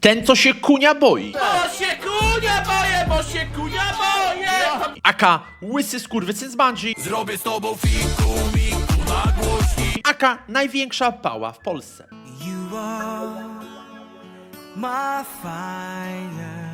Ten, co się kunia boi. Bo się kunia boję, bo się kunia boję! Aka łysy skurwysyn z Bungie. Zrobię z tobą fiku, miku na głośnik. Aka największa pała w Polsce. You are my fire.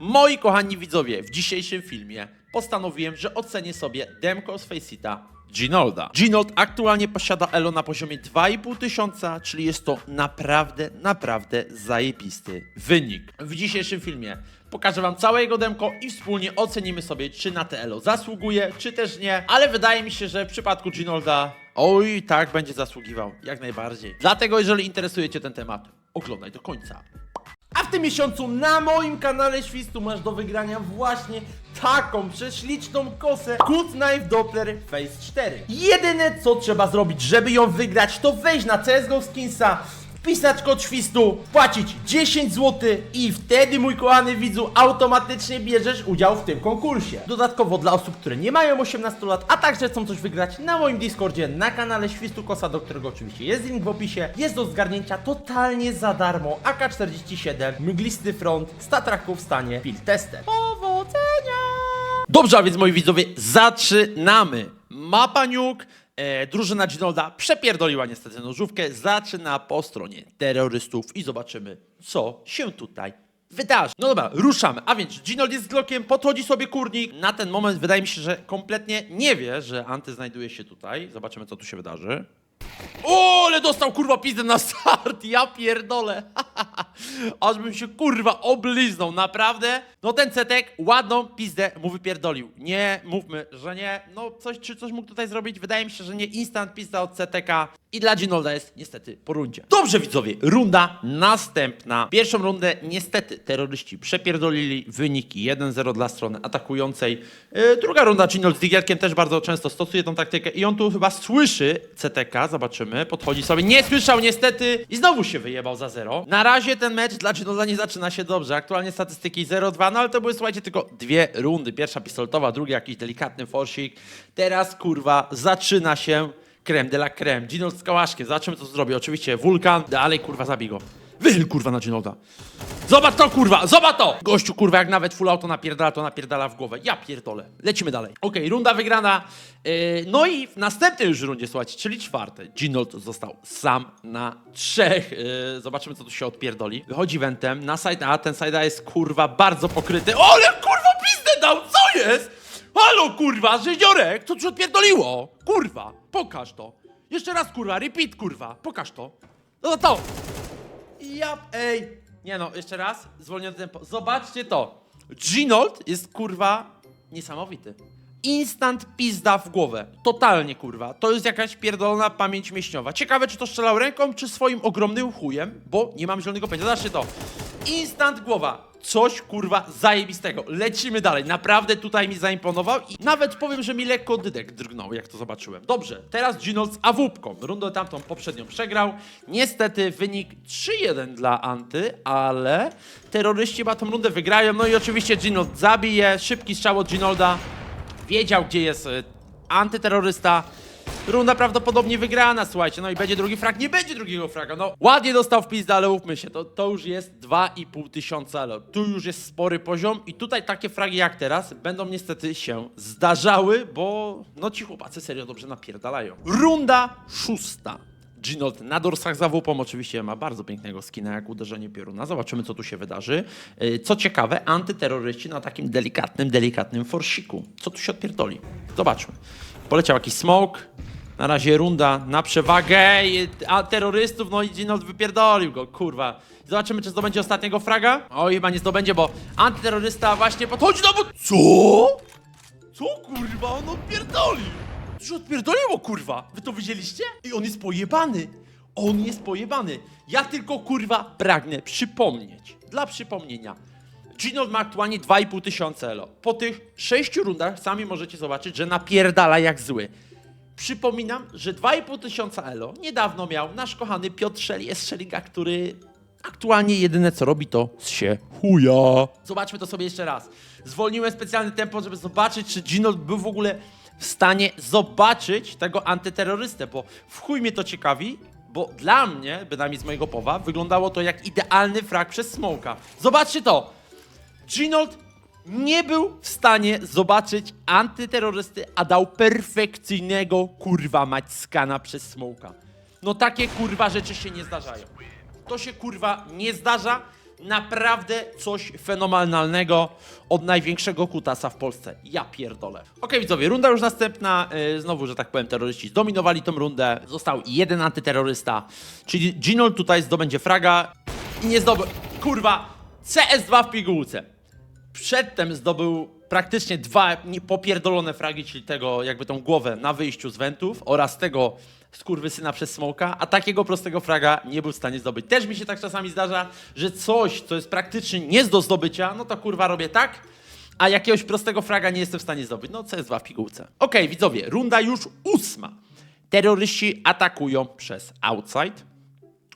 Moi kochani widzowie, w dzisiejszym filmie postanowiłem, że ocenię sobie demko z Faceita Ginolda. Ginold aktualnie posiada elo na poziomie 2,5 tysiąca, czyli jest to naprawdę, naprawdę zajebisty wynik. W dzisiejszym filmie pokażę wam całe jego demko i wspólnie ocenimy sobie, czy na te elo zasługuje, czy też nie, ale wydaje mi się, że w przypadku Ginolda oj, tak będzie zasługiwał, jak najbardziej. Dlatego jeżeli interesuje cię ten temat, oglądaj do końca. A w tym miesiącu na moim kanale Świstu masz do wygrania właśnie taką prześliczną kosę Good Knife Doppler Phase 4. Jedyne co trzeba zrobić, żeby ją wygrać, to wejść na CSGO Skinsa, wpisać kod Świstu, płacić 10 zł i wtedy mój kochany widzu automatycznie bierzesz udział w tym konkursie. Dodatkowo dla osób, które nie mają 18 lat, a także chcą coś wygrać na moim Discordzie, na kanale Świstu Kosa, do którego oczywiście jest link w opisie, jest do zgarnięcia totalnie za darmo AK-47, mglisty front, statraków w stanie, field tester. Powodzenia! Dobrze, a więc moi widzowie, zaczynamy. Mapa Nuke, e, drużyna Ginolda przepierdoliła niestety nożówkę, zaczyna po stronie terrorystów i zobaczymy, co się tutaj wydarzy. No dobra, ruszamy. A więc Ginold jest z Glockiem, podchodzi sobie kurnik. Na ten moment wydaje mi się, że kompletnie nie wie, że Anty znajduje się tutaj. Zobaczymy, co tu się wydarzy. O, ale dostał kurwa pizdę na start, ja pierdolę. Aż bym się kurwa obliznął, naprawdę. No ten cetek ładną pizdę mu wypierdolił. Nie, mówmy, że nie. No coś, czy coś mógł tutaj zrobić? Wydaje mi się, że nie instant pizda od CTK. I dla Ginolda jest niestety po rundzie. Dobrze widzowie, runda następna. Pierwszą rundę niestety terroryści przepierdolili wyniki 1-0 dla strony atakującej. Yy, druga runda Ginold z Digielkiem też bardzo często stosuje tą taktykę i on tu chyba słyszy CTK, zobaczymy, podchodzi sobie, nie słyszał niestety i znowu się wyjebał za 0. Na razie ten mecz dla Ginolda nie zaczyna się dobrze, aktualnie statystyki 0-2, no ale to były słuchajcie tylko dwie rundy, pierwsza pistoletowa, druga jakiś delikatny forsik. Teraz kurwa zaczyna się Krem de la creme. Ginold z kałaszkiem. Zobaczymy, co zrobi. Oczywiście wulkan. Dalej, kurwa, zabij go. Wychyl, kurwa, na Ginolda. Zobacz to, kurwa! Zobacz to! Gościu, kurwa, jak nawet full auto napierdala, to napierdala w głowę. Ja pierdolę. Lecimy dalej. Okej, runda wygrana. Yy, no i w następnej już rundzie, słuchajcie, czyli czwartej. Ginold został sam na trzech. Yy, zobaczymy, co tu się odpierdoli. Wychodzi wentem na side A. Ten side A jest, kurwa, bardzo pokryty. O, ale, kurwa, pizdę dał! Co jest? Halo, kurwa, żyziorek! Co tu się odpierdoliło? Kurwa, pokaż to. Jeszcze raz, kurwa, repeat, kurwa. Pokaż to. No to. Ja, ej. Nie no, jeszcze raz. Zwolnione tempo. Zobaczcie to. Ginold jest, kurwa, niesamowity. Instant pizda w głowę. Totalnie, kurwa. To jest jakaś pierdolona pamięć mięśniowa. Ciekawe, czy to strzelał ręką, czy swoim ogromnym chujem, bo nie mam zielonego pędzia. Zobaczcie to. Instant głowa. Coś, kurwa, zajebistego. Lecimy dalej. Naprawdę tutaj mi zaimponował i nawet powiem, że mi lekko dydek drgnął, jak to zobaczyłem. Dobrze, teraz Ginold z awupką. Rundę tamtą poprzednią przegrał. Niestety wynik 3-1 dla Anty, ale terroryści chyba tą rundę wygrają. No i oczywiście Ginold zabije. Szybki strzał od Ginolda. Wiedział, gdzie jest y, antyterrorysta. Runda prawdopodobnie wygrana, słuchajcie, no i będzie drugi frag, nie będzie drugiego fraga, no ładnie dostał w pizdę, ale ufmy się, to, to już jest 2,5 tysiąca elo, tu już jest spory poziom i tutaj takie fragi jak teraz będą niestety się zdarzały, bo no ci chłopacy serio dobrze napierdalają. Runda szósta. Ginold na dorsach za wupą oczywiście ma bardzo pięknego skina jak uderzenie pioruna. Zobaczymy, co tu się wydarzy. Yy, Co ciekawe, antyterroryści na takim delikatnym, delikatnym forsiku. Co tu się odpierdoli? Zobaczmy. Poleciał jakiś smoke. Na razie runda na przewagę a terrorystów, no i Ginold wypierdolił go, kurwa. Zobaczymy, czy zdobędzie ostatniego fraga. Oj, chyba nie zdobędzie, bo antyterrorysta właśnie podchodzi do... bu- Co? Co kurwa, on odpierdolił? Co się odpierdoliło kurwa? Wy to widzieliście? I on jest pojebany. On jest pojebany. Ja tylko kurwa pragnę przypomnieć. Dla przypomnienia. Ginold ma aktualnie 2,5 tysiąca elo. Po tych sześciu rundach sami możecie zobaczyć, że napierdala jak zły. Przypominam, że 2,5 tysiąca elo niedawno miał nasz kochany Piotr Szeli, Szeliga, który aktualnie jedyne co robi to się chuja. Zobaczmy to sobie jeszcze raz. Zwolniłem specjalny tempo, żeby zobaczyć, czy Ginold był w ogóle w stanie zobaczyć tego antyterrorystę, bo w chuj mnie to ciekawi, bo dla mnie, bynajmniej z mojego powa, wyglądało to jak idealny frag przez Smoka. Zobaczcie to! Ginold nie był w stanie zobaczyć antyterrorysty, a dał perfekcyjnego kurwa mać skana przez Smoka. No takie kurwa rzeczy się nie zdarzają. To się kurwa nie zdarza. Naprawdę coś fenomenalnego od największego kutasa w Polsce. Ja pierdolę. Okej widzowie, runda już następna. Yy, znowu, że tak powiem, terroryści zdominowali tą rundę. Został jeden antyterrorysta. Czyli Ginold tutaj zdobędzie fraga i nie zdobył... Kurwa! CS2 w pigułce. Przedtem zdobył praktycznie dwa popierdolone fragi, czyli tego jakby tą głowę na wyjściu z wentów oraz tego skurwysyna przez smoka, a takiego prostego fraga nie był w stanie zdobyć. Też mi się tak czasami zdarza, że coś, co jest praktycznie nie do zdobycia, no to kurwa robię tak, a jakiegoś prostego fraga nie jestem w stanie zdobyć. No CS2 w pigułce. Okej, widzowie, runda już ósma. Terroryści atakują przez outside.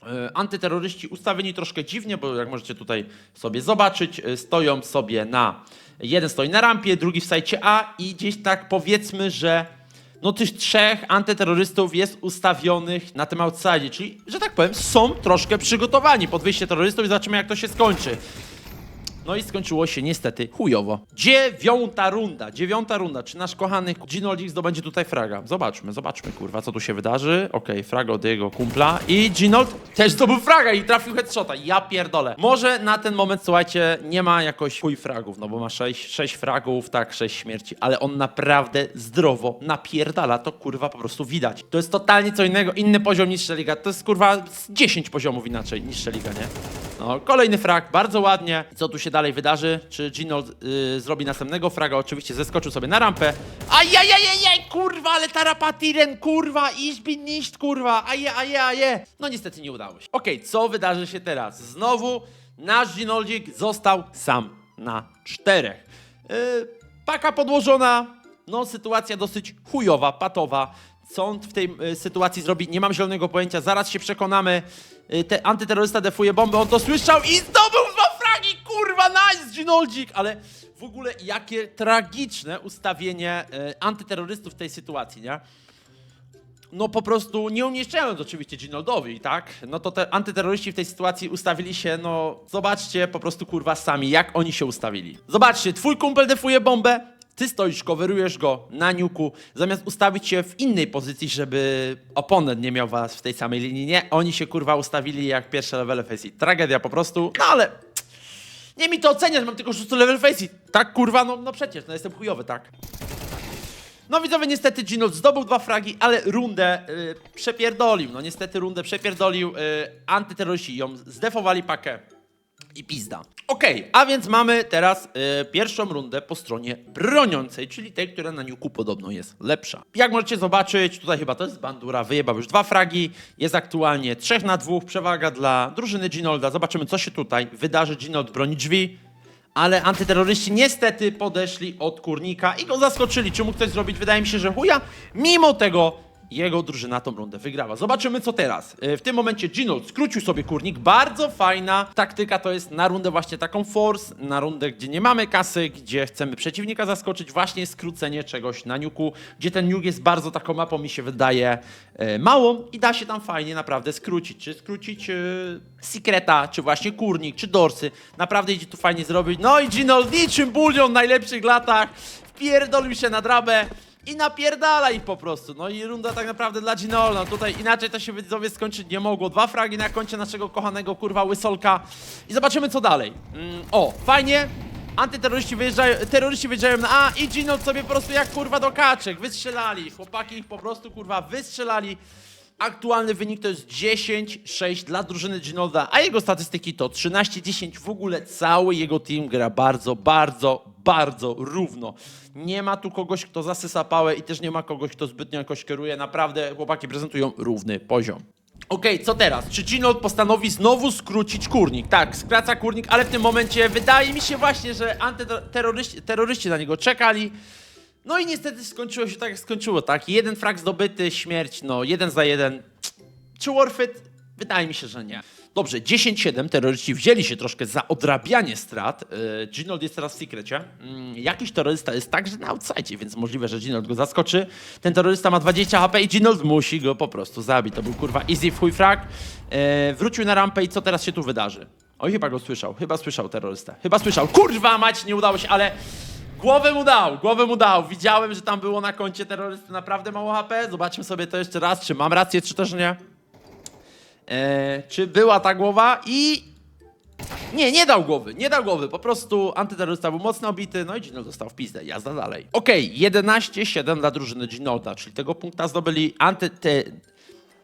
E, Antyterroryści ustawieni troszkę dziwnie, bo jak możecie tutaj sobie zobaczyć, e, stoją sobie na. Jeden stoi na rampie, drugi w sajcie A i gdzieś tak powiedzmy, że no tych trzech antyterrorystów jest ustawionych na tym outside, czyli, że tak powiem, są troszkę przygotowani pod wyjście terrorystów i zobaczymy jak to się skończy. No i skończyło się niestety chujowo. Dziewiąta runda, dziewiąta runda. Czy nasz kochany Ginoldzik zdobędzie tutaj fraga? Zobaczmy, zobaczmy, kurwa, co tu się wydarzy. Okej, fraga od jego kumpla. I Ginold też zdobył fraga i trafił headshota. Ja pierdolę. Może na ten moment, słuchajcie, nie ma jakoś chuj fragów, no bo ma sześć, sześć fragów, tak, sześć śmierci, ale on naprawdę zdrowo napierdala. To kurwa po prostu widać. To jest totalnie co innego, inny poziom niż Liga. To jest kurwa z 10 poziomów inaczej niż Liga, nie? No, kolejny frag, bardzo ładnie. Co tu się dalej wydarzy? Czy Ginold y, zrobi następnego fraga? Oczywiście zeskoczył sobie na rampę. Ajajajajaj, kurwa, ale tarapatiren, kurwa, bin nicht, kurwa, aje, aje, aje. No niestety nie udało się. Okej, co wydarzy się teraz? Znowu nasz Ginoldik został sam na czterech. Yy, paka podłożona, no sytuacja dosyć chujowa, patowa. Co on w tej y, sytuacji zrobi? Nie mam zielonego pojęcia, zaraz się przekonamy. Y, te, antyterrorysta defuje bombę, on to słyszał i zdobył dwa fragi! Kurwa, nice, Ginoldik! Ale w ogóle jakie tragiczne ustawienie y, antyterrorystów w tej sytuacji, nie? no po prostu nie umieszczając oczywiście Ginoldowi, tak? No to te antyterroryści w tej sytuacji ustawili się, no zobaczcie po prostu kurwa sami, jak oni się ustawili. Zobaczcie, twój kumpel defuje bombę, ty stoisz, coverujesz go na niuku, zamiast ustawić się w innej pozycji, żeby oponent nie miał was w tej samej linii, nie? Oni się kurwa ustawili jak pierwsze levele facey. Tragedia po prostu, no ale... Nie mi to oceniać, mam tylko szósty level facey. Tak kurwa, no, no przecież, no jestem chujowy, tak? No widzowie, niestety Gino zdobył dwa fragi, ale rundę y, przepierdolił. No niestety rundę przepierdolił. Y, antyterroryści ją zdefowali pakę i pizda. Okej, a więc mamy teraz y, pierwszą rundę po stronie broniącej, czyli tej, która na niuku podobno jest lepsza. Jak możecie zobaczyć, tutaj chyba to jest bandura, wyjebał już dwa fragi, jest aktualnie 3 na 2, przewaga dla drużyny Ginolda. Zobaczymy, co się tutaj wydarzy. Ginold broni drzwi, ale antyterroryści niestety podeszli od kurnika i go zaskoczyli. Czy mógł coś zrobić? Wydaje mi się, że chuja. Mimo tego jego drużyna tą rundę wygrała. Zobaczymy co teraz. E, W tym momencie Ginold skrócił sobie kurnik. Bardzo fajna taktyka to jest na rundę właśnie taką force, na rundę, gdzie nie mamy kasy, gdzie chcemy przeciwnika zaskoczyć. Właśnie skrócenie czegoś na niuku, gdzie ten niuk jest bardzo taką mapą, mi się wydaje, e, małą i da się tam fajnie naprawdę skrócić. Czy skrócić e, Secreta, czy właśnie kurnik, czy dorsy. Naprawdę idzie tu fajnie zrobić. No i Ginold niczym bulion w najlepszych latach. Wpierdolił się na drabę i napierdala ich po prostu. No i runda tak naprawdę dla Ginolda. No tutaj inaczej to się widzowie skończyć nie mogło. Dwa fragi na koncie naszego kochanego kurwa łysolka. I zobaczymy co dalej. Mm, o, fajnie. Antyterroryści wyjeżdżają, terroryści wyjeżdżają na A i Ginold sobie po prostu jak kurwa do kaczek. Wystrzelali. Chłopaki ich po prostu kurwa wystrzelali. Aktualny wynik to jest 10-6 dla drużyny Ginolda, a jego statystyki to 13-10. W ogóle cały jego team gra bardzo, bardzo, bardzo równo. Nie ma tu kogoś, kto zasysa pałę i też nie ma kogoś, kto zbytnio jakoś kieruje. Naprawdę chłopaki prezentują równy poziom. Okej, co teraz? Czy Ginold postanowi znowu skrócić kurnik? Tak, skraca kurnik, ale w tym momencie wydaje mi się właśnie, że antyterroryści terroryści na niego czekali. No i niestety skończyło się tak, jak skończyło, tak? Jeden frag zdobyty, śmierć, no jeden za jeden. Czy worth it? Wydaje mi się, że nie. Dobrze, 10-7, terroryści wzięli się troszkę za odrabianie strat. Yy, Ginold jest teraz w sekrecie. Mm, jakiś terrorysta jest także na outside, więc możliwe, że Ginold go zaskoczy. Ten terrorysta ma 20 HP i Ginold musi go po prostu zabić. To był kurwa easy w chuj frag. Yy, wrócił na rampę i co teraz się tu wydarzy? Oj, chyba go słyszał, chyba słyszał terrorysta. Chyba słyszał. Kurwa mać, nie udało się, ale Głowę mu dał, głowę mu dał. Widziałem, że tam było na koncie terrorysty naprawdę mało HP. Zobaczmy sobie to jeszcze raz, czy mam rację, czy też nie. E, czy była ta głowa i... Nie, nie dał głowy, nie dał głowy. Po prostu antyterrorysta był mocno obity, no i Gino został w pizdę. Jazda dalej. Okej, 11-7 dla drużyny Ginolda, czyli tego punkta zdobyli anty... Te,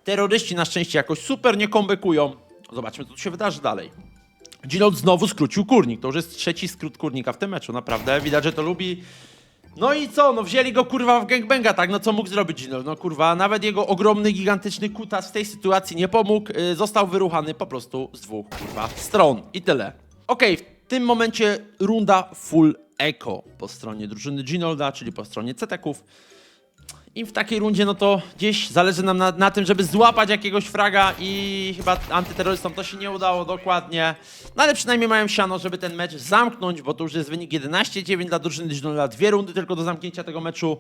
terroryści na szczęście jakoś super nie kombekują. Zobaczmy, co tu się wydarzy dalej. Ginold znowu skrócił kurnik. To już jest trzeci skrót kurnika w tym meczu, naprawdę. Widać, że to lubi. No i co? No wzięli go kurwa w gangbanga, tak? No co mógł zrobić Ginold? No kurwa, nawet jego ogromny, gigantyczny kutas w tej sytuacji nie pomógł. Yy, został wyruchany po prostu z dwóch kurwa stron. I tyle. Okej, w tym momencie runda full eco po stronie drużyny Ginolda, czyli po stronie ceteków. I w takiej rundzie, no to gdzieś zależy nam na, na tym, żeby złapać jakiegoś fraga i chyba antyterrorystom to się nie udało dokładnie. No ale przynajmniej mają siano, żeby ten mecz zamknąć, bo to już jest wynik 11-9 dla drużyny Ginolda. Dwie rundy tylko do zamknięcia tego meczu.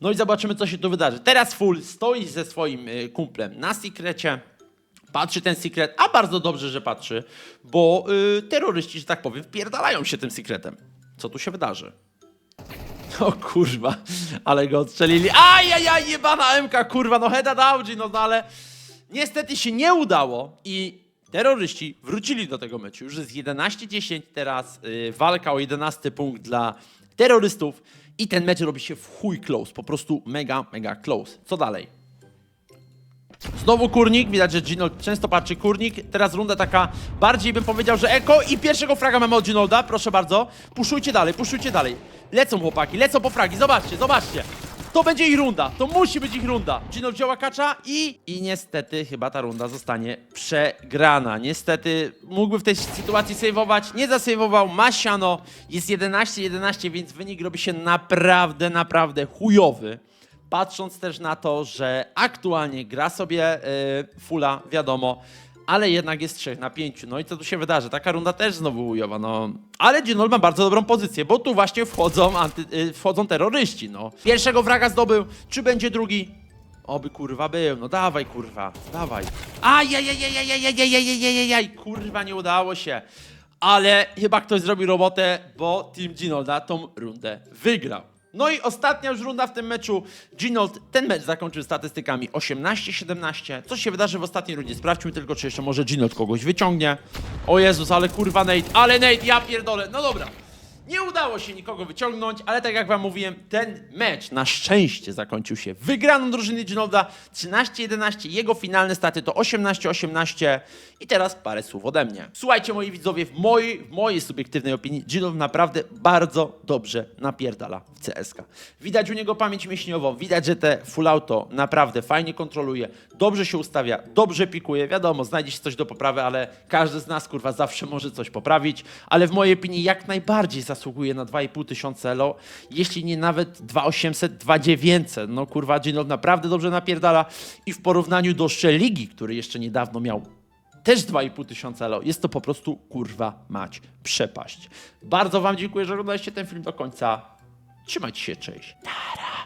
No i zobaczymy, co się tu wydarzy. Teraz Full stoi ze swoim y, kumplem na sekrecie. Patrzy ten sekret, a bardzo dobrze, że patrzy, bo y, terroryści, że tak powiem, wpierdalają się tym sekretem. Co tu się wydarzy? O kurwa, ale go odstrzelili. Ajajaj, jebana MK, kurwa, no heada dowdzi, no, no ale niestety się nie udało i terroryści wrócili do tego meczu. Już jest 11-10 teraz, y, walka o 11 punkt dla terrorystów i ten mecz robi się w chuj close, po prostu mega, mega close. Co dalej? Znowu kurnik, widać, że Ginold często patrzy kurnik. Teraz runda taka bardziej bym powiedział, że eko i pierwszego fraga mamy od Ginolda, proszę bardzo. Puszujcie dalej, puszujcie dalej. Lecą chłopaki, lecą po fragi, zobaczcie, zobaczcie. To będzie ich runda, to musi być ich runda. Ginold wzięła kacza i... I niestety chyba ta runda zostanie przegrana. Niestety mógłby w tej sytuacji sejwować, nie zasejwował, ma siano. Jest 11-11, więc wynik robi się naprawdę, naprawdę chujowy. Patrząc też na to, że aktualnie gra sobie y, Fula, wiadomo, ale jednak jest 3 na 5. No i co tu się wydarzy? Taka runda też znowu ujowa, no. Ale Ginol ma bardzo dobrą pozycję, bo tu właśnie wchodzą, anty, y, wchodzą terroryści, no. Pierwszego wraga zdobył, czy będzie drugi? Oby kurwa był, no dawaj kurwa, dawaj. Ajajajajajajajajajajajajaj, kurwa nie udało się. Ale chyba ktoś zrobił robotę, bo Team Ginolda tą rundę wygrał. No i ostatnia już runda w tym meczu. Ginold ten mecz zakończył statystykami 18-17. Co się wydarzy w ostatniej rundzie? Sprawdźmy tylko, czy jeszcze może Ginold kogoś wyciągnie. O Jezus, ale kurwa Nate, ale Nate, ja pierdolę. No dobra. Nie udało się nikogo wyciągnąć, ale tak jak wam mówiłem, ten mecz na szczęście zakończył się wygraną drużyny Ginolda 13-11. Jego finalne staty to 18-18. I teraz parę słów ode mnie. Słuchajcie moi widzowie, w mojej, w mojej subiektywnej opinii Ginold naprawdę bardzo dobrze napierdala w CSK. Widać u niego pamięć mięśniową, widać, że te full auto naprawdę fajnie kontroluje, dobrze się ustawia, dobrze pikuje. Wiadomo, znajdzie się coś do poprawy, ale każdy z nas kurwa zawsze może coś poprawić. Ale w mojej opinii jak najbardziej zasługuje na 2,5 tysiące elo, jeśli nie nawet 2800, 2900. No kurwa, Ginold naprawdę dobrze napierdala i w porównaniu do Szeligi, który jeszcze niedawno miał też 2,5 tysiąca elo. Jest to po prostu kurwa mać przepaść. Bardzo wam dziękuję, że oglądaliście ten film do końca. Trzymajcie się, cześć. Nara.